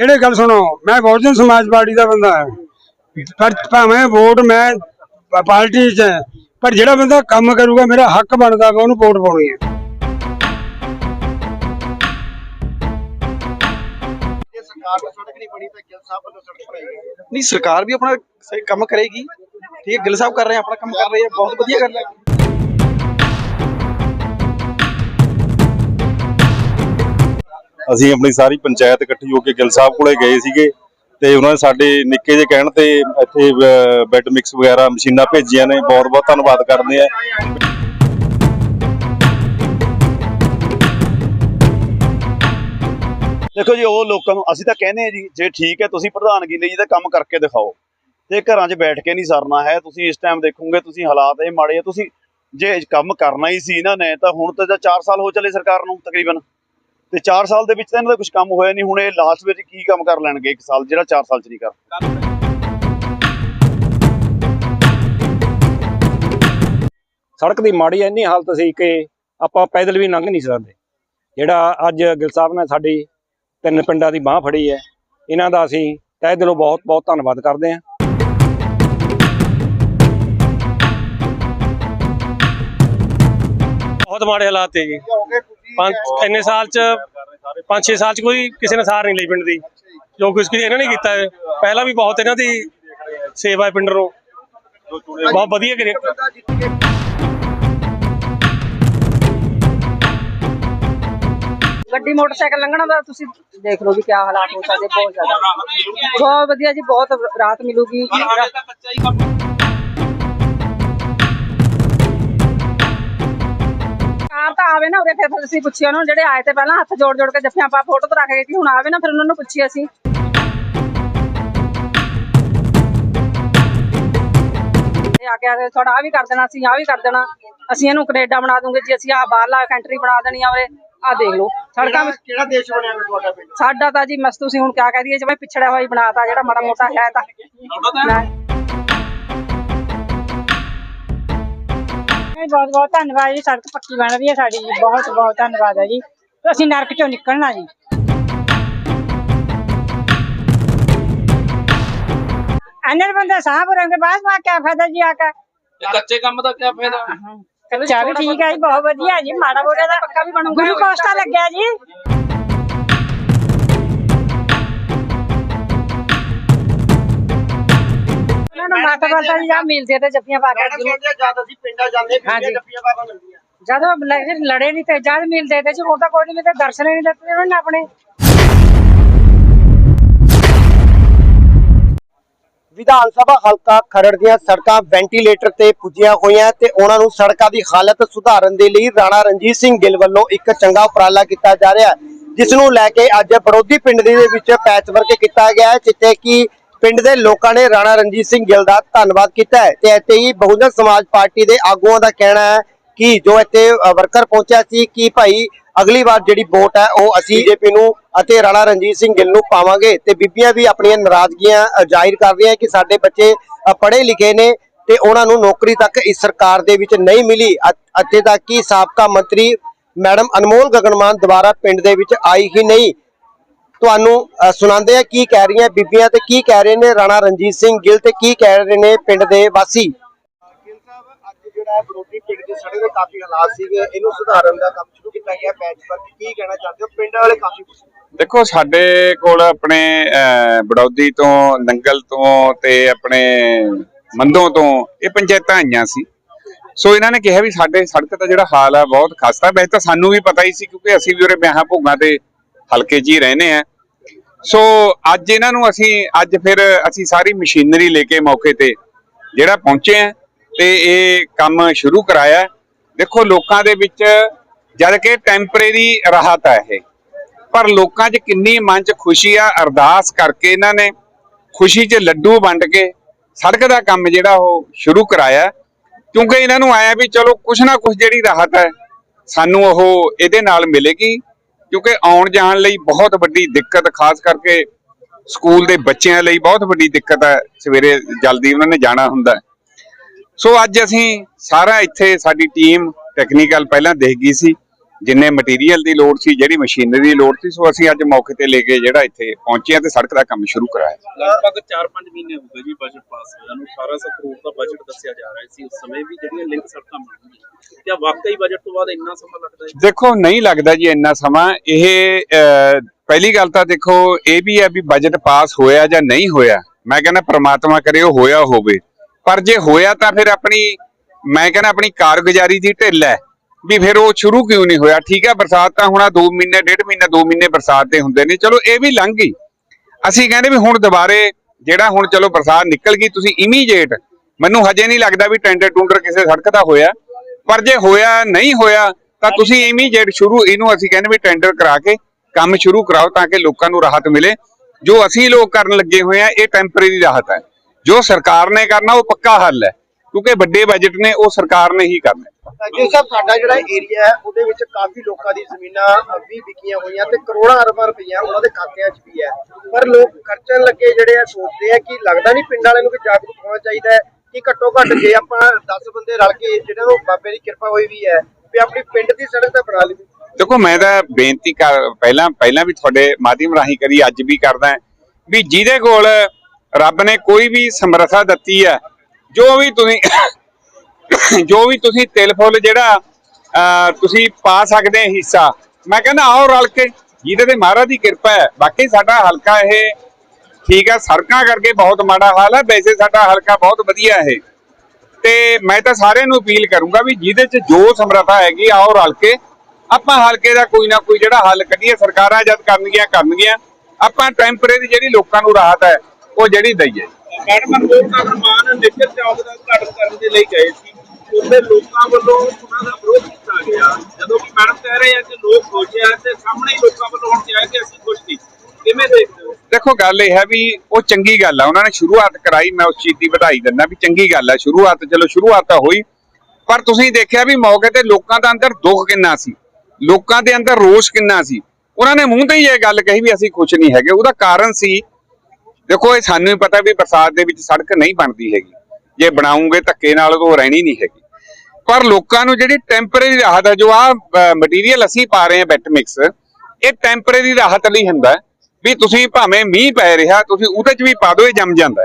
ਜਿਹੜੇ ਗੱਲ ਸੁਣੋ, ਮੈਂ ਬਹੁਜਨ ਸਮਾਜ ਪਾਰਟੀ ਦਾ ਬੰਦਾ ਹਾਂ। ਪਰ ਭਾਵੇਂ ਵੋਟ ਮੈਂ ਪਾਰਟੀ 'ਚ ਪਰ ਜਿਹੜਾ ਬੰਦਾ ਕੰਮ ਕਰੂਗਾ, ਮੇਰਾ ਹੱਕ ਬਣਦਾ ਮੈਂ ਉਹਨੂੰ ਵੋਟ ਪਾਉਣੀ ਹੈ। ਸਰਕਾਰ ਨਹੀਂ ਸਰਕਾਰ ਵੀ ਆਪਣਾ ਸਹੀ ਕੰਮ ਕਰੇਗੀ। ਠੀਕ ਹੈ, ਗਿੱਲ ਸਾਹਿਬ ਕਰ ਰਹੇ ਆਪਣਾ ਕੰਮ ਕਰ ਰਹੇ ਆ, ਬਹੁਤ ਵਧੀਆ ਕਰ ਹੈ। ਅਸੀਂ ਆਪਣੀ ਸਾਰੀ ਪੰਚਾਇਤ ਇਕੱਠੀ ਹੋ ਕੇ ਗਿੱਲ ਸਾਹਿਬ ਕੋਲੇ ਗਏ ਸੀਗੇ ਤੇ ਉਹਨਾਂ ਨੇ ਸਾਡੇ ਨਿੱਕੇ ਜਿਹੇ ਕਹਿਣ ਤੇ ਇੱਥੇ ਬੈੱਡ ਮਿਕਸ ਵਗੈਰਾ ਮਸ਼ੀਨਾਂ ਭੇਜੀਆਂ ਨੇ। ਬਹੁਤ ਬਹੁਤ ਧੰਨਵਾਦ ਕਰਦੇ ਆ ਦੇਖੋ ਜੀ, ਉਹ ਲੋਕਾਂ ਨੂੰ ਅਸੀਂ ਤਾਂ ਕਹਿੰਦੇ ਆ ਜੀ, ਜੇ ਠੀਕ ਹੈ ਤੁਸੀਂ ਪ੍ਰਧਾਨਗੀ ਲਈ ਇਹਦਾ ਕੰਮ ਕਰਕੇ ਦਿਖਾਓ। ਤੇ ਘਰਾਂ 'ਚ ਬੈਠ ਕੇ ਨਹੀਂ ਸਰਨਾ ਹੈ। ਤੁਸੀਂ ਇਸ ਟਾਈਮ ਦੇਖੋਗੇ, ਤੁਸੀਂ ਹਾਲਾਤ ਇਹ ਮਾੜੇ ਆ। ਤੁਸੀਂ ਜੇ ਕੰਮ ਕਰਨਾ ਹੀ ਸੀ ਇਹਨਾਂ ਨੇ, ਤਾਂ ਹੁਣ ਤਾਂ 4 ਸਾਲ ਹੋ ਚਲੇ ਸਰਕਾਰ ਨੂੰ ਤਕਰੀਬਨ। ਤੇ 4 ਸਾਲ ਦੇ ਵਿੱਚ ਤਾਂ ਇਹਨਾਂ ਦਾ ਕੁਝ ਕੰਮ ਹੋਇਆ ਨਹੀਂ ਹੁਣ ਇਹ ਲਾਸਟ ਵਿੱਚ ਕੀ ਕੰਮ ਕਰ ਲੈਣਗੇ ਇੱਕ ਸਾਲ ਜਿਹੜਾ 4 ਸਾਲ 'ਚ ਨਹੀਂ ਕਰ ਸੜਕ ਦੀ ਮਾੜੀ ਇੰਨੀ ਹਾਲਤ ਸੀ ਕਿ ਆਪਾਂ ਪੈਦਲ ਵੀ ਲੰਘ ਨਹੀਂ ਸਕਦੇ। ਜਿਹੜਾ ਅੱਜ ਗਿਲ ਸਾਹਿਬ ਨੇ ਸਾਡੀ ਤਿੰਨ ਪਿੰਡਾਂ ਦੀ ਬਾਹ ਫੜੀ ਹੈ ਇਹਨਾਂ ਦਾ ਅਸੀਂ ਤਹਿ ਦਿਲੋਂ ਬਹੁਤ ਬਹੁਤ ਧੰਨਵਾਦ ਕਰਦੇ ਹਾਂ। ਬਹੁਤ ਮਾੜੇ ਹਾਲਾਤ ਹੈ ਜੀ ਪੰਜ ਇੰਨੇ ਸਾਲ ਚ ਪੰਜ ਛੇ ਸਾਲ ਚ ਕੋਈ ਕਿਸੇ ਨੇ ਸਾਰ ਨਹੀਂ ਲਈ ਪਿੰਡ ਦੀ। ਜੋ। ਕੁਝ ਇਹਨਾਂ ਨੇ ਕੀਤਾ ਹੈ ਪਹਿਲਾਂ ਵੀ ਬਹੁਤ ਇਹਨਾਂ ਦੀ ਸੇਵਾ ਹੈ ਪਿੰਡ ਨੂੰ। ਬਹੁਤ ਵਧੀਆ ਕਰੀ ਗੱਡੀ ਮੋਟਰਸਾਈਕਲ ਲੰਘਣਾ ਦਾ ਤੁਸੀਂ ਦੇਖ ਲਓ ਵੀ ਕੀ ਹਾਲਾਤ ਹੋ ਸਕਦੇ ਬਹੁਤ ਜ਼ਿਆਦਾ। ਬਹੁਤ ਵਧੀਆ ਜੀ ਬਹੁਤ ਰਾਤ ਮਿਲੂਗੀ। ਕਾਰ ਤਾਂ ਆਵੇ ਨਾ ਉਰੇ ਫਿਰ ਫਿਰ ਅਸੀਂ ਪੁੱਛਿਆ ਉਹਨਾਂ ਨੂੰ ਜਿਹੜੇ ਆਏ ਤੇ ਪਹਿਲਾਂ ਹੱਥ ਜੋੜ ਜੋੜ ਕੇ ਜੱਫੀਆਂ ਪਾ ਫੋਟੋ ਤਾਂ ਰੱਖ ਗਏ ਸੀ ਹੁਣ ਆਵੇ ਨਾ ਫਿਰ ਉਹਨਾਂ ਨੂੰ ਪੁੱਛੀ ਅਸੀਂ ਇਹ ਆ ਕੇ ਆ ਕੇ ਥੋੜਾ ਆ ਵੀ ਕਰ ਦੇਣਾ ਅਸੀਂ ਆ ਵੀ ਕਰ ਦੇਣਾ। ਅਸੀਂ ਇਹਨੂੰ ਕੈਨੇਡਾ ਬਣਾ ਦੂੰਗੇ ਜੀ ਅਸੀਂ ਆ ਬਾਹਰਲਾ ਕੰਟਰੀ ਬਣਾ ਦੇਣੀ ਆ ਉਰੇ। ਆ ਦੇਖ ਲਓ ਸੜਕਾਂ ਵਿੱਚ ਕਿਹੜਾ ਦੇਸ਼ ਬਣਿਆ ਫਿਰ ਤੁਹਾਡਾ ਪਿੰਡ ਸਾਡਾ ਤਾਂ ਜੀ ਮਸ ਤੁਸੀਂ ਹੁਣ ਕਿਆ ਕਹਿ ਦਈਏ ਜਿਵੇਂ ਪਿਛੜਿਆ ਹੋਇਆ ਹੀ ਬਣਾਤਾ ਜਿਹੜਾ ਮਾੜਾ ਮੋਟਾ ਹੈ ਤਾਂ ਮੈਂ- ਬਹੁਤ ਬਹੁਤ ਧੰਨਵਾਦ ਜੀ ਸੜਕ ਪੱਕੀ ਬਣ ਰਹੀ ਹੈ ਸਾਡੀ ਜੀ ਬਹੁਤ ਬਹੁਤ ਧੰਨਵਾਦ ਹੈ ਜੀ। ਅਸੀਂ ਨਰਕ ਚੋਂ ਨਿਕਲਣਾ ਜੀ। ਅਨਰ ਬੰਦਾ ਸਾਹ ਭਰੋਗੇ ਬਾਅਦ ਮਾ ਕੀ ਫਾਇਦਾ ਜੀ ਆਕਾ ਕੱਚੇ ਕੰਮ ਦਾ ਕੀ ਫਾਇਦਾ? ਕੱਚਾ ਵੀ ਠੀਕ ਹੈ ਜੀ ਬਹੁਤ ਵਧੀਆ ਜੀ ਮਾੜਾ ਮੋਟਾ ਦਾ ਪੱਕਾ ਵੀ ਬਣੂਗਾ। ਗਲੂਕੋਸ ਤਾਂ ਲੱਗਿਆ ਜੀ। ਉਹਨਾਂ ਨੂੰ ਮੱਤ ਬਰਤਾ ਜੀ ਜਾਂ ਮਿਲਦੇ ਤੇ ਜੱਫੀਆਂ ਪਾ ਕੇ ਕਹਿੰਦੇ ਕਹਿੰਦੇ ਆ, ਜਦ ਅਸੀਂ ਪਿੰਡਾਂ ਜਾਂਦੇ ਫਿਰ ਹਾਂਜੀ। ਜੱਫੀਆਂ ਬਾਬਾ ਮਿਲਦੀਆਂ। ਜਦੋਂ ਲ- ਲੜੇ ਨਹੀਂ ਤੇ ਜਦ ਮਿਲਦੇ ਤੇ ਜੀ ਹੁਣ ਤਾਂ ਕੋਈ ਨਹੀਂ ਮਿਲਦੇ ਦਰਸ਼ਨ ਹੀ ਨਹੀਂ ਦਿੱਤੇ ਉਹਨਾਂ ਨੇ ਆਪਣੇ। ਵਿਧਾਨ ਸਭਾ ਹਲਕਾ ਖਰੜ ਦੀਆਂ ਸੜਕਾਂ ਵੈਂਟੀਲੇਟਰ ਤੇ ਪੁੱਜੀਆਂ ਹੋਈਆਂ ਤੇ ਉਹਨਾਂ ਨੂੰ ਸੜਕਾਂ ਦੀ ਹਾਲਤ ਸੁਧਾਰਨ ਦੇ ਲਈ ਰਾਣਾ ਰਣਜੀਤ ਸਿੰਘ ਗਿੱਲ ਵੱਲੋਂ ਇੱਕ ਚੰਗਾ ਉਪਰਾਲਾ ਕੀਤਾ ਜਾ ਰਿਹਾ ਹੈ ਜਿਸ ਨੂੰ ਲੈ ਕੇ ਅੱਜ ਬੜੋਦੀ ਪਿੰਡ ਦੇ ਵਿੱਚ ਪੈਚ ਵਰਕ ਕੀਤਾ ਗਿਆ ਹੈ ਜਿੱਥੇ ਕਿ ਪਿੰਡ ਦੇ ਲੋਕਾਂ ਨੇ ਰਾਣਾ ਰਣਜੀਤ ਸਿੰਘ ਗਿੱਲ ਦਾ ਧੰਨਵਾਦ ਕੀਤਾ ਹੈ ਤੇ ਇੱਥੇ ਹੀ ਬਹੁਜਨ ਸਮਾਜ ਪਾਰਟੀ ਦੇ ਆਗੂਆਂ ਦਾ ਕਹਿਣਾ ਹੈ ਕਿ ਜੋ ਇੱਥੇ ਵਰਕਰ ਪਹੁੰਚਿਆ ਸੀ ਕਿ ਭਾਈ ਅਗਲੀ ਵਾਰ ਜਿਹੜੀ ਵੋਟ ਹੈ ਉਹ ਅਸੀਂ ਬੀਜੇਪੀ ਨੂੰ ਅਤੇ ਰਾਣਾ ਰਣਜੀਤ ਸਿੰਘ ਗਿੱਲ ਨੂੰ ਪਾਵਾਂਗੇ ਤੇ ਬੀਬੀਆਂ ਵੀ ਆਪਣੀਆਂ ਨਾਰਾਜ਼ਗੀਆਂ ਜ਼ਾਹਿਰ ਕਰ ਰਹੀਆਂ ਕਿ ਸਾਡੇ ਬੱਚੇ ਅ, ਪੜ੍ਹੇ ਲਿਖੇ ਨੇ ਤੇ ਉਹਨਾਂ ਨੂੰ ਨੌਕਰੀ ਤੱਕ ਇਸ ਸਰਕਾਰ ਦੇ ਵਿੱਚ ਨਹੀਂ ਮਿਲੀ। ਅ- ਤੱਕ ਕਿ ਸਾਬਕਾ ਮੰਤਰੀ ਮੈਡਮ ਅਨਮੋਲ ਗਗਨਮਾਨ ਦੁਬਾਰਾ ਪਿੰਡ ਦੇ ਵਿੱਚ ਆਈ ਹੀ ਨਹੀਂ ਤੁਹਾਨੂੰ ਸੁਣਾਉਂਦੇ ਆ ਕੀ ਕਹਿ ਰਹੀਆਂ ਬੀਬੀਆਂ ਤੇ ਕੀ ਕਹਿ ਰਹੇ ਨੇ ਰਾਣਾ ਰਣਜੀਤ ਸਿੰਘ ਗਿੱਲ ਤੇ ਕੀ ਕਹਿ ਰਹੇ ਨੇ ਪਿੰਡ ਦੇ ਵਾਸੀ? ਗਿੱਲ ਸਾਹਿਬ ਅੱਜ ਜਿਹੜਾ ਹੈ ਬਰੋਦੀ ਪਿੰਡ ਦੇ ਸੜਕ ਦੇ ਕਾਫੀ ਹਾਲਾਤ ਸੀਗੇ ਇਹਨੂੰ ਸੁਧਾਰਨ ਦਾ ਕੰਮ ਸ਼ੁਰੂ ਕੀਤਾ ਗਿਆ ਪੈਚ ਪਰ ਕੀ ਕਹਿਣਾ ਚਾਹਦੇ ਹੋ? ਪਿੰਡ ਵਾਲੇ ਕਾਫੀ ਖੁਸ਼ ਨੇ। ਦੇਖੋ ਸਾਡੇ ਕੋਲ ਆਪਣੇ ਅਹ, ਬੜੌਦੀ ਤੋਂ ਨੰਗਲ ਤੋਂ ਤੇ ਆਪਣੇ ਮੰਦੋਂ ਤੋਂ ਇਹ ਪੰਚਾਇਤਾਂ ਆਈਆਂ ਸੀ। ਸੋ ਇਹਨਾਂ ਨੇ ਕਿਹਾ ਵੀ ਸਾਡੇ ਸੜਕ ਦਾ ਜਿਹੜਾ ਹਾਲ ਹੈ ਬਹੁਤ ਖਸਤਾ। ਵੈਸੇ ਤਾਂ ਸਾਨੂੰ ਵੀ ਪਤਾ ਹੀ ਸੀ ਕਿਉਂਕਿ ਅਸੀਂ ਵੀ ਉਰੇ ਵਿਆਹਾਂ ਭੋਗਾਂ ਤੇ ਹਲਕੇ 'ਚ ਹੀ ਰਹਿੰਦੇ ਆ। ਸੋ ਅੱਜ ਇਹਨਾਂ ਨੂੰ ਅਸੀਂ, ਅੱਜ ਫਿਰ ਅਸੀਂ ਸਾਰੀ ਮਸ਼ੀਨਰੀ ਲੈ ਕੇ ਮੌਕੇ ਤੇ ਜਿਹੜਾ ਪਹੁੰਚੇ ਆ ਤੇ ਇਹ ਕੰਮ ਸ਼ੁਰੂ ਕਰਾਇਆ ਦੇਖੋ, ਲੋਕਾਂ ਦੇ ਵਿੱਚ ਜਦ ਕਿ ਟੈਂਪਰੇਰੀ ਰਾਹਤ ਹੈ ਇਹ। ਪਰ ਲੋਕਾਂ 'ਚ ਕਿੰਨੀ ਮਨ 'ਚ ਖੁਸ਼ੀ ਆ, ਅਰਦਾਸ ਕਰਕੇ ਇਹਨਾਂ ਨੇ ਖੁਸ਼ੀ 'ਚ ਲੱਡੂ ਵੰਡ ਕੇ ਸੜਕ ਦਾ ਕੰਮ ਜਿਹੜਾ ਉਹ ਸ਼ੁਰੂ ਕਰਾਇਆ। ਕਿਉਂਕਿ ਇਹਨਾਂ ਨੂੰ ਆਇਆ ਵੀ ਚਲੋ ਕੁਛ ਨਾ ਕੁਛ ਜਿਹੜੀ ਰਾਹਤ ਹੈ, ਸਾਨੂੰ ਉਹ ਇਹਦੇ ਨਾਲ ਮਿਲੇਗੀ। ਕਿਉਂਕਿ ਆਉਣ ਜਾਣ ਲਈ ਬਹੁਤ ਵੱਡੀ ਦਿੱਕਤ, ਖਾਸ ਕਰਕੇ ਸਕੂਲ ਦੇ ਬੱਚਿਆਂ ਲਈ ਬਹੁਤ ਵੱਡੀ ਦਿੱਕਤ ਹੈ, ਸਵੇਰੇ ਜਲਦੀ ਉਹਨਾਂ ਨੇ ਜਾਣਾ ਹੁੰਦਾ ਸੋ ਅੱਜ ਅਸੀਂ ਸਾਰਾ ਇੱਥੇ ਸਾਡੀ ਟੀਮ ਟੈਕਨੀਕਲ ਪਹਿਲਾਂ ਦੇਖ ਗਈ ਸੀ। ਜਿੰਨੇ ਮਟੀਰੀਅਲ ਦੀ ਲੋੜ ਸੀ ਜਿਹੜੀ ਮਸ਼ੀਨਰੀ ਦੀ ਲੋੜ ਸੀ ਸੋ ਅਸੀਂ ਅੱਜ ਮੌਕੇ ਤੇ ਲੈ ਕੇ ਜਿਹੜਾ ਇੱਥੇ ਪਹੁੰਚੇ ਹਾਂ ਤੇ ਸੜਕ ਦਾ ਕੰਮ ਸ਼ੁਰੂ ਕਰਾਇਆ ਲਗਭਗ 4-5 ਮਹੀਨੇ ਹੋ ਗਏ ਜੀ ਬਜਟ ਪਾਸ ਹੋਇਆ ਨੂੰ। 1800 ਕਰੋੜ ਦਾ ਬਜਟ ਦੱਸਿਆ ਜਾ ਰਿਹਾ ਸੀ। ਉਸ ਸਮੇਂ ਵੀ ਜਿਹੜੀਆਂ ਲਿੰਕ ਸੜਕਾਂ ਬਣਨਗੀਆਂ ਕਿਆ ਵਾਕਈ ਬਜਟ ਤੋਂ ਬਾਅਦ ਇੰਨਾ ਸਮਾਂ ਲੱਗਦਾ ਹੈ? ਦੇਖੋ ਨਹੀਂ ਲੱਗਦਾ ਜੀ ਇੰਨਾ ਸਮਾਂ। ਇਹ ਪਹਿਲੀ ਗੱਲ ਤਾਂ ਦੇਖੋ ਇਹ ਵੀ ਹੈ ਵੀ ਬਜਟ ਪਾਸ ਹੋਇਆ ਜਾਂ ਨਹੀਂ ਹੋਇਆ। ਮੈਂ ਕਹਿੰਦਾ ਪ੍ਰਮਾਤਮਾ ਕਰੇ ਉਹ ਹੋਇਆ ਹੋਵੇ। ਪਰ ਜੇ ਹੋਇਆ ਤਾਂ ਫਿਰ ਆਪਣੀ ਮੈਂ ਕਹਿੰਦਾ ਆਪਣੀ ਕਾਰਗੁਜ਼ਾਰੀ ਦੀ ਢਿੱਲ ਹੈ। ਵੀ ਫਿਰ ਉਹ ਸ਼ੁਰੂ ਕਿਉਂ ਨਹੀਂ ਹੋਇਆ? ਠੀਕ ਹੈ, ਬਰਸਾਤ ਤਾਂ ਹੁਣ 2 ਮਹੀਨੇ, ਡੇਢ ਮਹੀਨਾ 2 ਮਹੀਨੇ ਬਰਸਾਤ ਦੇ ਹੁੰਦੇ ਨੇ। ਚਲੋ, ਇਹ ਵੀ ਲੰਘ ਗਈ। ਅਸੀਂ ਕਹਿੰਦੇ ਵੀ ਹੁਣ ਦੁਬਾਰੇ ਜਿਹੜਾ ਹੁਣ ਚਲੋ ਬਰਸਾਤ ਨਿਕਲ ਗਈ, ਤੁਸੀਂ ਇਮੀਡੀਏਟ ਮੈਨੂੰ ਹਜੇ ਨਹੀਂ ਲੱਗਦਾ ਵੀ ਟੈਂਡਰ ਟੁੰਡਰ ਕਿਸੇ ਸੜਕ ਦਾ ਹੋਇਆ। ਪਰ ਜੇ ਹੋਇਆ, ਨਹੀਂ ਹੋਇਆ, ਤਾਂ ਤੁਸੀਂ ਇਮੀਡੀਏਟ ਸ਼ੁਰੂ ਇਹਨੂੰ ਅਸੀਂ ਕਹਿੰਦੇ ਵੀ ਟੈਂਡਰ ਕਰਾ ਕੇ ਕੰਮ ਸ਼ੁਰੂ ਕਰਾਓ ਤਾਂ ਕਿ ਲੋਕਾਂ ਨੂੰ ਰਾਹਤ ਮਿਲੇ। ਜੋ ਅਸੀਂ ਲੋਕ ਕਰਨ ਲੱਗੇ ਹੋਏ ਆ, ਇਹ ਟੈਂਪਰੇਰੀ ਰਾਹਤ ਹੈ। ਜੋ ਸਰਕਾਰ ਨੇ ਕਰਨਾ, ਉਹ ਪੱਕਾ ਹੱਲ ਹੈ। ਕਿਉਂਕਿ ਵੱਡੇ ਬਜਟ ਨੇ ਉਹ ਸਰਕਾਰ ਨੇ ਹੀ ਕਰਨੇ। ਜੀ ਸਾਹਿਬ ਸਾਡਾ ਜਿਹੜਾ ਏਰੀਆ ਹੈ ਉਹਦੇ ਵਿੱਚ ਕਾਫੀ ਲੋਕਾਂ ਦੀ ਜ਼ਮੀਨਾਂ ਵੀ ਵਿਕੀਆਂ ਹੋਈਆਂ ਤੇ ਕਰੋੜਾਂ ਅਰਬਾਂ ਰੁਪਈਆ ਉਹਨਾਂ ਦੇ ਖਾਤਿਆਂ 'ਚ ਵੀ ਹੈ। ਪਰ ਲੋਕ ਖਰਚਣ ਲੱਗੇ ਜਿਹੜੇ ਆ ਸੋਚਦੇ ਆ ਕਿ ਲੱਗਦਾ ਨਹੀਂ ਪਿੰਡ ਵਾਲਿਆਂ ਨੂੰ ਵੀ ਜਾਗਰੂਕ ਹੋਣਾ ਚਾਹੀਦਾ ਹੈ ਕਿ ਘੱਟੋ ਘੱਟ ਜੇ ਆਪਾਂ 10 ਬੰਦੇ ਰਲ ਕੇ ਜਿਹੜਾ ਉਹ ਬਾਬੇ ਦੀ ਕਿਰਪਾ ਹੋਈ ਵੀ ਹੈ ਵੀ ਆਪਣੀ ਪਿੰਡ ਦੀ ਸੜਕ ਤਾਂ ਬਣਾ ਲਈ ਦੇਖੋ ਮੈਂ ਤਾਂ ਬੇਨਤੀ ਕਰ ਪਹਿਲਾਂ ਪਹਿਲਾਂ ਵੀ ਤੁਹਾਡੇ ਮਾਧਿਅਮ ਰਾਹੀਂ ਕਰੀ ਅੱਜ ਵੀ ਕਰਦਾ ਵੀ ਜਿਹਦੇ ਕੋਲ ਰੱਬ ਨੇ ਕੋਈ ਵੀ ਸਮਰੱਥਾ ਦਿੱਤੀ ਹੈ ਜੋ ਵੀ ਤੁਸੀਂ ਜੋ ਵੀ ਤੁਸੀਂ ਤਿਲ ਫੁੱਲ ਜਿਹੜਾ ਅਹ, ਤੁਸੀਂ ਪਾ ਸਕਦੇ ਹਿੱਸਾ ਮੈਂ ਕਹਿੰਦਾ ਆਓ ਰਲ ਕੇ ਜਿਹਦੇ ਤੇ ਮਹਾਰਾਜ ਦੀ ਕਿਰਪਾ ਹੈ। ਬਾਕੀ ਸਾਡਾ ਹਲਕਾ ਇਹ ਠੀਕ ਹੈ ਸੜਕਾਂ ਕਰਕੇ ਬਹੁਤ ਮਾੜਾ ਹਾਲ ਹੈ ਵੈਸੇ ਸਾਡਾ ਹਲਕਾ ਬਹੁਤ ਵਧੀਆ ਹੈ ਤੇ ਮੈਂ ਤਾਂ ਸਾਰਿਆਂ ਨੂੰ ਅਪੀਲ ਕਰੂੰਗਾ ਵੀ ਜਿਹਦੇ 'ਚ ਜੋ ਸਮਰੱਥਾ ਹੈਗੀ ਆਓ ਰਲ ਕੇ। ਆਪਾਂ ਹਲਕੇ ਦਾ ਕੋਈ ਨਾ ਕੋਈ ਜਿਹੜਾ ਹੱਲ ਕੱਢੀਏ ਸਰਕਾਰਾਂ ਜਦ ਕਰਨਗੀਆਂ ਕਰਨਗੀਆਂ। ਆਪਾਂ ਟੈਂਪਰੇਰੀ ਜਿਹੜੀ ਲੋਕਾਂ ਨੂੰ ਰਾਹਤ ਹੈ ਉਹ ਜਿਹੜੀ ਦਈਏ। ਮੈਡਮ ਅਨਮੋਲ ਨਗਰ ਮਾਨ ਚੌਕ ਦਾ ਉਦਘਾਟਨ ਕਰਨ ਦੇ ਲਈ ਗਏ ਸੀ। ਉਹਦੇ ਲੋਕਾਂ ਵੱਲੋਂ ਉਹਨਾਂ ਦਾ ਵਿਰੋਧ ਕੀਤਾ ਗਿਆ। ਜਦੋਂ ਕਿ ਮੈਡਮ ਕਹਿ ਰਹੇ ਆ ਕਿ ਲੋਕ ਖੁਸ਼ ਤੇ ਸਾਹਮਣੇ ਹੀ ਲੋਕਾਂ ਵੱਲੋਂ ਹੁਣ ਕਿਹਾ ਕਿ ਅਸੀਂ ਖੁਸ਼ ਨਹੀਂ। ਕਿਵੇਂ ਦੇਖਦੇ ਹੋ? ਦੇਖੋ, ਗੱਲ ਇਹ ਹੈ ਵੀ ਉਹ ਚੰਗੀ ਗੱਲ ਆ। ਉਹਨਾਂ ਨੇ ਸ਼ੁਰੂਆਤ ਕਰਾਈ, ਮੈਂ ਉਸ ਚੀਜ਼ ਦੀ ਵਧਾਈ ਦਿੰਦਾ ਵੀ ਚੰਗੀ ਗੱਲ ਆ। ਸ਼ੁਰੂਆਤ, ਚਲੋ ਸ਼ੁਰੂਆਤ ਤਾਂ ਹੋਈ। ਪਰ ਤੁਸੀਂ ਦੇਖਿਆ ਵੀ ਮੌਕੇ ਤੇ ਲੋਕਾਂ ਦਾ ਅੰਦਰ ਦੁੱਖ ਕਿੰਨਾ ਸੀ? ਲੋਕਾਂ ਦੇ ਅੰਦਰ ਰੋਸ਼ ਕਿੰਨਾ ਸੀ? ਉਹਨਾਂ ਨੇ ਮੂੰਹ ਤੇ ਹੀ ਇਹ ਗੱਲ ਕਹੀ ਵੀ ਅਸੀਂ ਖੁਸ਼ ਨਹੀਂ ਹੈਗੇ। ਉਹਦਾ ਕਾਰਨ ਸੀ ਦੇਖੋ, ਇਹ ਸਾਨੂੰ ਵੀ ਪਤਾ ਵੀ ਬਰਸਾਤ ਦੇ ਵਿੱਚ ਸੜਕ ਨਹੀਂ ਬਣਦੀ ਹੈਗੀ। ਜੇ ਬਣਾਉਂਗੇ, ਧੱਕੇ ਨਾਲ ਉਹ ਰਹਿਣੀ ਨਹੀਂ ਹੈਗੀ। ਪਰ ਲੋਕਾਂ ਨੂੰ ਜਿਹੜੀ ਟੈਂਪਰੇਰੀ ਰਾਹਤ ਹੈ ਜੋ ਆ ਮਟੀਰੀਅਲ ਅਸੀਂ ਪਾ ਰਹੇ ਹਾਂ ਬੈਟ ਮਿਕਸ ਇਹ ਟੈਂਪਰੇਰੀ ਰਾਹਤ ਲਈ ਹੁੰਦਾ ਵੀ ਤੁਸੀਂ ਭਾਵੇਂ ਮੀਂਹ ਪੈ ਰਿਹਾ, ਤੁਸੀਂ ਉਹਦੇ 'ਚ ਵੀ ਪਾ ਦਿਓ, ਇਹ ਜੰਮ ਜਾਂਦਾ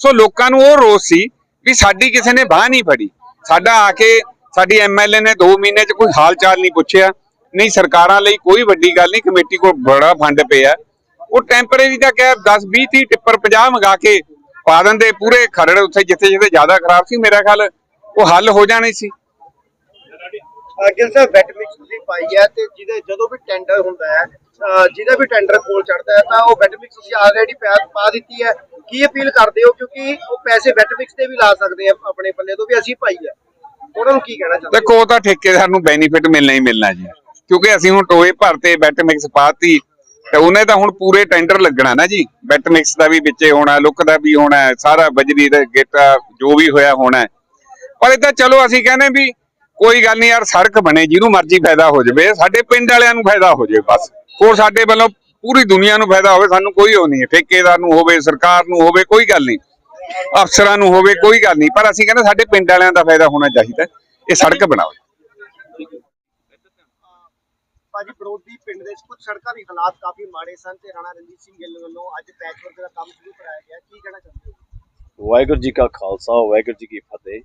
ਸੋ ਲੋਕਾਂ ਨੂੰ ਉਹ ਰੋਸ ਸੀ ਵੀ ਸਾਡੀ ਕਿਸੇ ਨੇ ਬਾਹ ਨਹੀਂ ਫੜੀ। ਸਾਡਾ ਆ ਕੇ, ਸਾਡੀ ਐਮਐਲਏ ਨੇ 2 ਮਹੀਨੇ 'ਚ ਕੋਈ ਹਾਲ ਚਾਲ ਨਹੀਂ ਪੁੱਛਿਆ। ਨਹੀਂ ਸਰਕਾਰਾਂ ਲਈ ਕੋਈ ਵੱਡੀ ਗੱਲ ਨਹੀਂ, ਕਮੇਟੀ ਕੋਲ ਬੜਾ ਫੰਡ ਪਿਆ। ਉਹ ਟੈਂਪਰੇਰੀ ਦਾ ਕਹਿ 10 20 30 ਟਿੱਪਰ 50 ਮੰਗਾ ਕੇ ਪਾ ਦਿੰਦੇ ਪੂਰੇ ਖਰੜ ਉੱਥੇ ਜਿੱਥੇ ਜਿੱਥੇ ਜ਼ਿਆਦਾ ਖਰਾਬ ਸੀ ਮੇਰਾ ਖਿਆਲ ਉਹ ਹੱਲ ਹੋ ਜਾਣੀ ਸੀ। ਗਿਲ ਸਾਹਿਬ ਬੈਟ ਮਿਕਸ ਤੁਸੀਂ ਪਾਈ ਹੈ ਤੇ ਜਿਹਦੇ ਜਦੋਂ ਵੀ ਟੈਂਡਰ ਹੁੰਦਾ ਹੈ ਜਿਹਦਾ ਵੀ ਟੈਂਡਰ ਕੋਲ ਚੜਦਾ ਹੈ ਤਾਂ ਉਹ ਬੈਟ ਮਿਕਸ ਤੁਸੀਂ ਆਲਰੇਡੀ ਪਾ ਦਿੱਤੀ ਹੈ। ਕੀ ਅਪੀਲ ਕਰਦੇ ਹੋ? ਕਿਉਂਕਿ ਉਹ ਪੈਸੇ ਬੈਟ ਮਿਕਸ ਤੇ ਵੀ ਲਾ ਸਕਦੇ ਆ ਆਪਣੇ ਪੱਲੇ ਤੋਂ ਵੀ ਅਸੀਂ ਪਾਈ ਹੈ। ਉਹਨਾਂ ਨੂੰ ਕੀ ਕਹਿਣਾ ਚਾਹੁੰਦੇ ਦੇਖੋ ਉਹ ਤਾਂ ਠੇਕੇਦਾਰ ਨੂੰ ਬੈਨੀਫਿਟ ਮਿਲਣਾ ਹੀ ਮਿਲਣਾ ਜੀ। ਕਿਉਂਕਿ ਅਸੀਂ ਹੁਣ ਟੋਏ ਭਰਤੇ ਬੈਟ ਮਿਕਸ ਪਾਤੀ ਤੇ ਉਹਨੇ ਤਾਂ ਹੁਣ ਪੂਰੇ ਟੈਂਡਰ ਲੱਗਣਾ ਨਾ ਜੀ। ਬੈਟ ਮਿਕਸ ਦਾ ਵੀ ਵਿੱਚੇ ਹੋਣਾ ਲੁੱਕ ਦਾ ਵੀ ਹੋਣਾ, ਸਾਰਾ ਬਜਰੀ ਦਾ ਗੇਟਾ ਜੋ ਵੀ ਹੋਇਆ ਹੋਣਾ। ਪਰ ਇਹ ਚਲੋ ਅਸੀਂ ਕਹਿੰਦੇ ਵੀ ਕੋਈ ਗੱਲ ਨਹੀਂ ਯਾਰ, ਸੜਕ ਬਣੇ, ਜਿਹਨੂੰ ਮਰਜ਼ੀ ਫਾਇਦਾ ਹੋ ਜਾਵੇ, ਸਾਡੇ ਪਿੰਡ ਵਾਲਿਆਂ ਨੂੰ ਫਾਇਦਾ ਹੋ ਜਾਵੇ ਬਸ। ਹੋਰ ਸਾਡੇ ਵੱਲੋਂ ਪੂਰੀ ਦੁਨੀਆ ਨੂੰ ਫਾਇਦਾ ਹੋਵੇ, ਸਾਨੂੰ ਕੋਈ ਉਹ ਨਹੀਂ ਠੇਕੇਦਾਰ ਨੂੰ ਹੋਵੇ, ਸਰਕਾਰ ਨੂੰ ਹੋਵੇ, ਕੋਈ ਗੱਲ ਨਹੀਂ। ਅਫਸਰਾਂ ਨੂੰ ਹੋਵੇ, ਕੋਈ ਗੱਲ ਨਹੀਂ। ਪਰ ਅਸੀਂ ਕਹਿੰਦੇ ਸਾਡੇ ਪਿੰਡ ਵਾਲਿਆਂ ਦਾ ਫਾਇਦਾ ਹੋਣਾ ਚਾਹੀਦਾ। ਇਹ ਸੜਕ ਬਣਾਓ। ਭਾਜੀ ਵਿਰੋਧੀ ਪਿੰਡ ਦੇ ਕੁਝ ਸੜਕਾਂ ਦੇ ਹਾਲਾਤ ਕਾਫੀ ਮਾੜੇ ਸਨ ਤੇ ਰਾਣਾ ਰਣਜੀਤ ਸਿੰਘ ਗਿੱਲ ਵੱਲੋਂ ਅੱਜ ਪੈਚਵਰਕ ਦਾ ਕੰਮ ਸ਼ੁਰੂ ਕਰਾਇਆ ਗਿਆ। ਕੀ ਕਹਿਣਾ ਚਾਹੁੰਦੇ ਹੋ? ਵਾਹਿਗੁਰੂ ਜੀ ਕਾ ਖਾਲਸਾ, ਵਾਹਿਗੁਰੂ ਜੀ ਕੀ ਫਤਿਹ।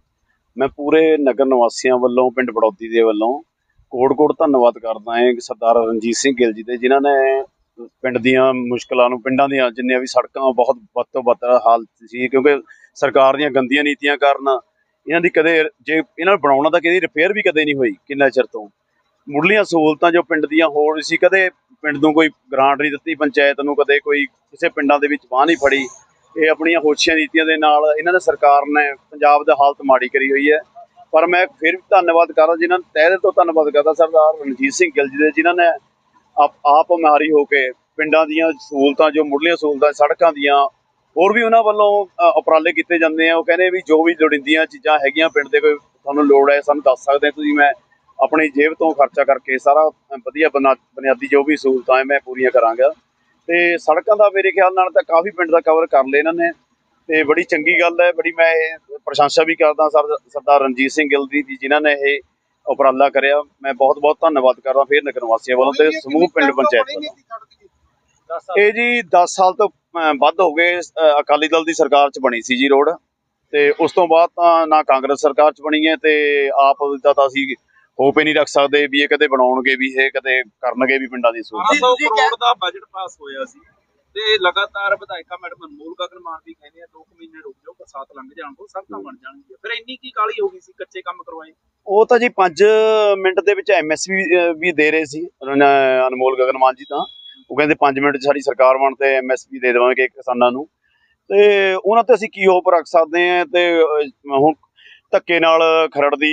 ਮੈਂ ਪੂਰੇ ਨਗਰ ਨਿਵਾਸੀਆਂ ਵੱਲੋਂ, ਪਿੰਡ ਬੜੌਦੀ ਦੇ ਵੱਲੋਂ ਕੋਟ-ਕੋਟ ਧੰਨਵਾਦ ਕਰਦਾ ਹਾਂ ਸਰਦਾਰ ਰਣਜੀਤ ਸਿੰਘ ਗਿੱਲ ਜੀ ਦੇ, ਜਿਨ੍ਹਾਂ ਨੇ ਪਿੰਡ ਦੀਆਂ ਮੁਸ਼ਕਲਾਂ ਨੂੰ, ਪਿੰਡਾਂ ਦੀਆਂ ਜਿੰਨੀਆਂ ਵੀ ਸੜਕਾਂ, ਬਹੁਤ ਵੱਧ ਤੋਂ ਵੱਧ ਹਾਲਤ ਸੀ, ਕਿਉਂਕਿ ਸਰਕਾਰ ਦੀਆਂ ਗੰਦੀਆਂ ਨੀਤੀਆਂ ਕਾਰਨ ਇਹਨਾਂ ਦੀ ਕਦੇ, ਜੇ ਇਹਨਾਂ ਨੂੰ ਬਣਾਉਣਾ ਤਾਂ ਕਦੇ ਰਿਪੇਅਰ ਵੀ ਕਦੇ ਨਹੀਂ ਹੋਈ, ਕਿੰਨਾ ਚਿਰ ਤੋਂ। ਮੁੱਢਲੀਆਂ ਸਹੂਲਤਾਂ ਜੋ ਪਿੰਡ ਦੀਆਂ ਹੋਰ ਸੀ, ਕਦੇ ਪਿੰਡ ਨੂੰ ਕੋਈ ਗ੍ਰਾਂਟ ਨਹੀਂ ਦਿੱਤੀ, ਪੰਚਾਇਤ ਨੂੰ ਕਦੇ ਕੋਈ ਕਿਸੇ ਪਿੰਡਾਂ ਦੇ ਵਿੱਚ ਬਾਹ ਨਹੀਂ ਫੜੀ। ਇਹ ਆਪਣੀਆਂ ਹੋਸ਼ੀਆਂ ਨੀਤੀਆਂ ਦੇ ਨਾਲ ਇਹਨਾਂ ਨੇ ਸਰਕਾਰ ਨੇ ਪੰਜਾਬ ਦਾ ਹਾਲਤ ਮਾੜੀ ਕਰੀ ਹੋਈ ਹੈ। ਪਰ ਮੈਂ ਫਿਰ ਧੰਨਵਾਦ ਕਰਦਾ ਜਿਨ੍ਹਾਂ ਨੇ ਤਹਿ ਦਿਲ ਤੋਂ ਧੰਨਵਾਦ ਕਰਦਾ, ਸਰਦਾਰ ਰਣਜੀਤ ਸਿੰਘ ਗਿੱਲ ਜੀ ਦੇ, ਜਿਨ੍ਹਾਂ ਨੇ ਆਪ ਆਪ ਹੋ ਕੇ ਪਿੰਡਾਂ ਦੀਆਂ ਸਹੂਲਤਾਂ, ਜੋ ਮੁੱਢਲੀਆਂ ਸਹੂਲਤਾਂ, ਸੜਕਾਂ ਦੀਆਂ, ਹੋਰ ਵੀ ਉਹਨਾਂ ਵੱਲੋਂ ਉਪਰਾਲੇ ਕੀਤੇ ਜਾਂਦੇ ਆ। ਉਹ ਕਹਿੰਦੇ ਵੀ ਜੋ ਵੀ ਲੋੜੀਂਦੀਆਂ ਚੀਜ਼ਾਂ ਹੈਗੀਆਂ ਪਿੰਡ ਦੇ ਕੋਈ ਤੁਹਾਨੂੰ ਲੋੜ ਹੈ, ਸਾਨੂੰ ਦੱਸ ਸਕਦੇ ਤੁਸੀਂ, ਮੈਂ ਆਪਣੀ ਜੇਬ ਤੋਂ ਖਰਚਾ ਕਰਕੇ ਸਾਰਾ ਵਧੀਆ ਬੁਨਿਆਦੀ ਜੋ ਵੀ ਸਹੂਲਤਾਂ ਹੈ, ਮੈਂ ਪੂਰੀਆਂ ਕਰਾਂਗਾ। ਤੇ ਸੜਕਾਂ ਦਾ ਮੇਰੇ ਖਿਆਲ ਨਾਲ ਤਾਂ ਕਾਫੀ ਪਿੰਡ ਦਾ ਕਵਰ ਕਰ ਲਏ ਇਹਨਾਂ ਨੇ। ਤੇ ਬੜੀ ਚੰਗੀ ਗੱਲ ਹੈ, ਬੜੀ ਮੈਂ ਪ੍ਰਸ਼ੰਸਾ ਵੀ ਕਰਦਾ ਸਰ, ਸਰਦਾਰ ਰਣਜੀਤ ਸਿੰਘ ਗਿੱਲ ਦੀ ਜਿਨ੍ਹਾਂ ਨੇ ਇਹ ਉਪਰਾਲਾ ਕਰਿਆ। ਮੈਂ ਬਹੁਤ ਬਹੁਤ ਧੰਨਵਾਦ ਕਰਦਾ ਫੇਰ ਨਗਰ ਵਾਸੀਆਂ ਵੱਲੋਂ ਤੇ ਸਮੂਹ ਪਿੰਡ ਪੰਚਾਇਤ ਵੱਲੋਂ। ਇਹ ਜੀ 10 ਸਾਲ ਤੋਂ ਵੱਧ ਹੋ ਗਏ ਅਕਾਲੀ ਦਲ ਦੀ ਸਰਕਾਰ ਚ ਬਣੀ ਸੀ ਜੀ ਰੋਡ। ਤੇ ਉਸ ਤੋਂ ਬਾਅਦ ਤਾਂ ਨਾ ਕਾਂਗਰਸ ਸਰਕਾਰ ਚ ਬਣੀ ਹੈ ਤੇ ਆਪ ਦਾ ਤਾਂ ਅਸੀਂ ਹੋਪ ਹੀ ਨਹੀਂ ਰੱਖ ਸਕਦੇ ਵੀ ਇਹ ਕਦੇ ਬਣਾਉਣਗੇ ਵੀ ਇਹ ਕਦੇ ਕਰਨਗੇ ਵੀ ਪਿੰਡਾਂ ਦੀ ਸਹੂਲਤ 800 ਕਰੋੜ ਦਾ ਬਜਟ ਪਾਸ ਹੋਇਆ ਸੀ ਤੇ ਲਗਾਤਾਰ ਵਿਧਾਇਕਾ ਮੈਡਮ ਅਨਮੋਲ ਗਗਨ ਮਾਨ ਵੀ ਕਹਿੰਦੇ ਆ 2 ਮਹੀਨੇ ਰੁਕ ਜਾਓ ਬਰਸਾਤ ਲੰਘ ਜਾਣ ਦੋ ਸੜਕਾਂ ਬਣ ਜਾਣਗੀਆਂ ਫਿਰ ਇੰਨੀ ਕੀ ਕਾਲੀ ਹੋ ਗਈ ਸੀ ਕੱਚੇ ਕੰਮ ਕਰਵਾਏ? ਉਹ ਤਾਂ ਜੀ 5 ਮਿੰਟ ਦੇ ਵਿੱਚ ਐਮਐਸਪੀ ਵੀ ਦੇ ਰਹੇ ਸੀ ਅਨ- ਅਨਮੋਲ ਗਗਨ ਮਾਨ ਜੀ ਤਾਂ। ਉਹ ਕਹਿੰਦੇ 5 ਮਿੰਟ 'ਚ ਸਾਡੀ ਸਰਕਾਰ ਬਣ ਤੇ ਐਮਐਸਪੀ ਦੇ ਦੇਵਾਂਗੇ ਕਿਸਾਨਾਂ ਨੂੰ। ਤੇ ਉਹਨਾਂ ਤੇ ਅਸੀਂ ਕੀ ਹੋਪ ਰੱਖ ਸਕਦੇ ਹਾਂ ਤੇ ਹੁਣ ਧੱਕੇ ਨਾਲ ਖਰੜ ਦੀ